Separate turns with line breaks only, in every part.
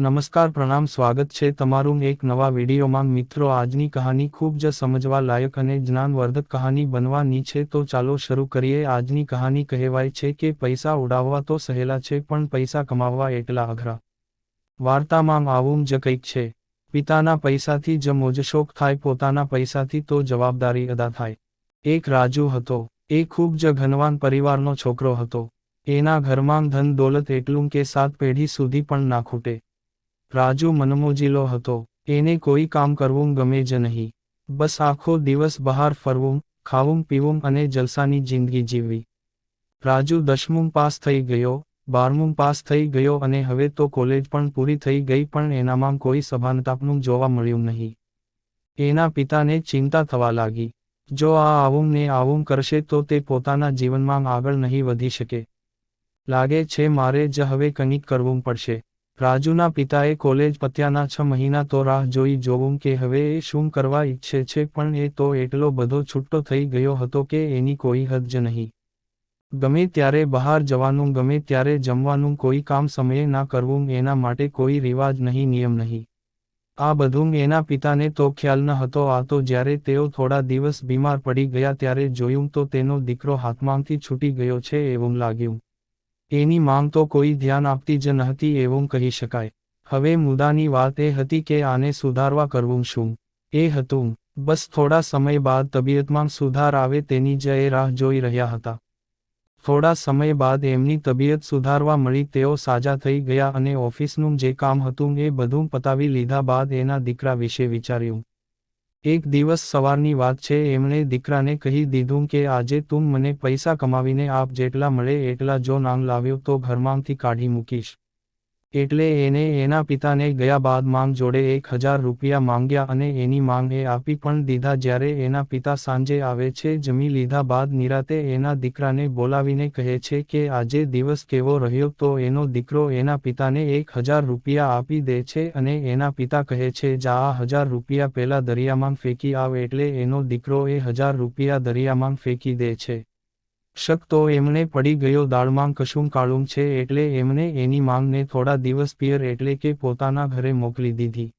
નમસ્કાર, પ્રણામ, સ્વાગત છે તમારું એક નવા વિડીયોમાં. મિત્રો, આજની કહાની ખૂબ જ સમજવા લાયક અને જ્ઞાનવર્ધક કહાની બનવાની છે. તો ચાલો શરૂ કરીએ. આજની કહાની કહેવાય છે કે પૈસા ઉડાવવા તો સહેલા છે, પણ પૈસા કમાવવા એટલા અઘરા. વાર્તામાં આવું જ કંઈક છે. પિતાના પૈસાથી જ મોજશોખ થાય, પોતાના પૈસાથી તો જવાબદારી અદા થાય. એક રાજુ હતો. એ ખૂબ જ ઘનવાન પરિવારનો છોકરો હતો. એના ઘરમાં ધન દોલત એટલું કે સાત પેઢી સુધી પણ ના ખૂટે. રાજુ મનમોજીલો હતો, એને કોઈ કામ કરવું ગમે જ નહીં. બસ આખો દિવસ બહાર ફરવું, ખાવું, પીવું અને જલસાની જિંદગી જીવવી. રાજુ દસમું પાસ થઈ ગયો, બારમું પાસ થઈ ગયો અને હવે તો કોલેજ પણ પૂરી થઈ ગઈ પણ એનામાં કોઈ સભાનતાપનું જોવા મળ્યું નહીં. એના પિતાને ચિંતા થવા લાગી. જો આ આવું ને આવું કરશે તો તે પોતાના જીવનમાં આગળ નહીં વધી શકે. લાગે છે મારે જ હવે કંઈક કરવું પડશે. રાજુના પિતાએ કોલેજ પત્યાના છ મહિના તો રાહ જોઈ જોવું કે હવે એ શું કરવા ઈચ્છે છે પણ એ તો એટલો બધો છૂટો થઈ ગયો હતો કે એની કોઈ હદ જ નહીં. ગમે ત્યારે બહાર જવાનું, ગમે ત્યારે જમવાનું, કોઈ કામ સમયે ના કરવું, એના માટે કોઈ રિવાજ નહીં, નિયમ નહીં. આ બધું એના પિતાને તો ખ્યાલ ન હતો, આ તો જ્યારે તેઓ થોડા દિવસ બીમાર પડી ગયા ત્યારે જોયું તો તેનો દીકરો હાથમાંથી છૂટી ગયો છે, એવું લાગ્યું. એની માંગ તો કોઈ ધ્યાન આપતી જ નહતી એવું કહી શકાય. હવે મુદ્દાની વાત એ હતી કે આને સુધારવા કરવું શું? એ હતું, બસ થોડા સમય બાદ તબિયતમાં સુધાર આવે તેની જ એ રાહ જોઈ રહ્યા હતા. થોડા સમય બાદ એમની તબિયત સુધારવા મળી તેઓ સાજા થઈ ગયા અને ઓફિસનું જે કામ હતું એ બધું પતાવી લીધા બાદ એના દીકરા વિશે વિચાર્યું. એક દિવસ સવારની વાત છે, એમણે દીકરાને કહી દીધું કે આજે તું મને પૈસા કમાવીને આપ જેટલા મળે એટલા જો નાંગ લાવ્યો તો ઘરમાંથી કાઢી મૂકીશ. એટલે એને એના પિતાને ગયા બાદ માંગ જોડે એક હજાર રૂપિયા માંગ્યા અને એની માંગ એ આપી પણ દીધા જ્યારે એના પિતા સાંજે આવે છે, જમી લીધા બાદ નિરાતે એના દીકરાને બોલાવીને કહે છે કે આજે દિવસ કેવો રહ્યો તો એનો દીકરો એના પિતાને એક હજાર રૂપિયા આપી દે છે અને એના પિતા કહે છે, જા, આ હજાર રૂપિયા પહેલા દરિયામાં ફેંકી આવ એટલે એનો દીકરો એ હજાર રૂપિયા દરિયામાં ફેંકી દે છે. શક તો એમને પડી ગયો દાળમાં કશું કાળું છે એટલે એમને એની માંગને થોડા દિવસ પિયર એટલે કે પોતાના ઘરે મોકલી દીધી.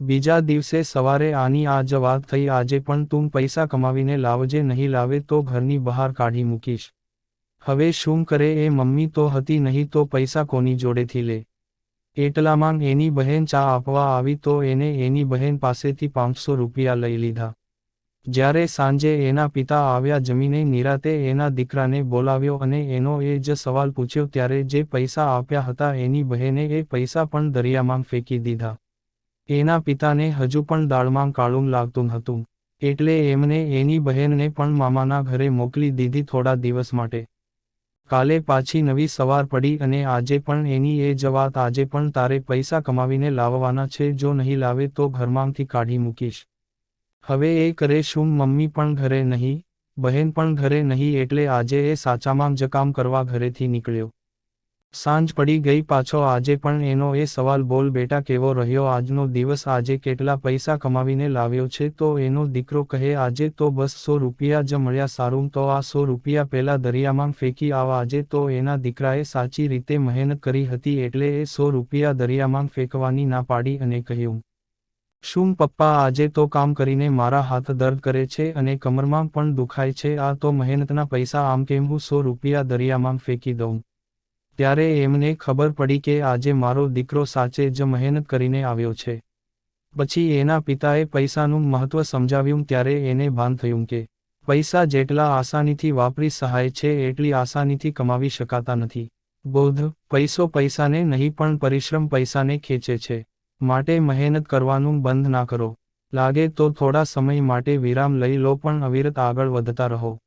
બીજા દિવસે સવારે આની આ જ વાત થઈ, આજે પણ તું પૈસા કમાવીને લાવજે, નહીં લાવે તો ઘરની બહાર કાઢી મૂકીશ. હવે શું કરે એ મમ્મી તો હતી, નહીં તો પૈસા કોની જોડેથી લે? એટલામાં એની બહેન ચા આપવા આવી તો એને એની બહેન પાસેથી પાંચસો રૂપિયા લઈ લીધા. જ્યારે સાંજે એના પિતા આવ્યા જમીને નિરાતે એના દીકરાને બોલાવ્યો અને એનો એ જ સવાલ પૂછ્યો ત્યારે જે પૈસા આપ્યા હતા એની બહેને એ પૈસા પણ દરિયામાં ફેંકી દીધા. એના પિતાને હજુ પણ દાળમાં કાળું લાગતું હતું, એટલે એમને એની બહેનને પણ મામાના ઘરે મોકલી દીધી થોડા દિવસ માટે. કાલે પાછી નવી સવાર પડી અને આજે પણ એની એ જ વાત, આજે પણ તારે પૈસા કમાવીને લાવવાના છે, જો નહીં લાવે તો ઘરમાંથી કાઢી મૂકીશ. હવે એ કરે શું, મમ્મી પણ ઘરે નહીં, બહેન પણ ઘરે નહીં એટલે આજે એ સાચામાં જ કામ કરવા ઘરેથી નીકળ્યો. સાંજ પડી ગઈ પાછો આજે પણ એનો એ સવાલ, બોલ બેટા કેવો રહ્યો, આજનો દિવસ આજે કેટલા પૈસા કમાવીને લાવ્યો છે, તો એનો દીકરો કહે, આજે તો બસ સો રૂપિયા જ મળ્યા સારું, તો આ સો રૂપિયા પહેલા દરિયામાં ફેંકી આવા, આજે તો એના દીકરાએ સાચી રીતે મહેનત કરી હતી એટલે એ સો રૂપિયા દરિયામાં ફેંકવાની ના પાડી અને કહ્યું. શું, પપ્પા, આજે તો કામ કરીને મારા હાથ દર્દ કરે છે અને કમરમાં પણ દુખાય છે, આ તો મહેનતના પૈસા, આમ કેમ હું સો રૂપિયા દરિયામાં ફેંકી દઉં ત્યારે એમને ખબર પડી કે આજે મારો દીકરો સાચે જ મહેનત કરીને આવ્યો છે. પછી એના પિતાએ પૈસાનું મહત્વ સમજાવ્યું, ત્યારે એને ભાન થયું કે પૈસા જેટલા આસાનીથી વાપરી સહાય છે, એટલી આસાનીથી કમાવી શકાતા નથી. બૌદ્ધ પૈસો પૈસાને નહીં, પણ પરિશ્રમ પૈસાને ખેંચે છે. માટે મહેનત કરવાનું બંધ ના કરો. લાગે તો થોડા સમય માટે વિરામ લઈ લો પણ અવિરત આગળ વધતા રહો.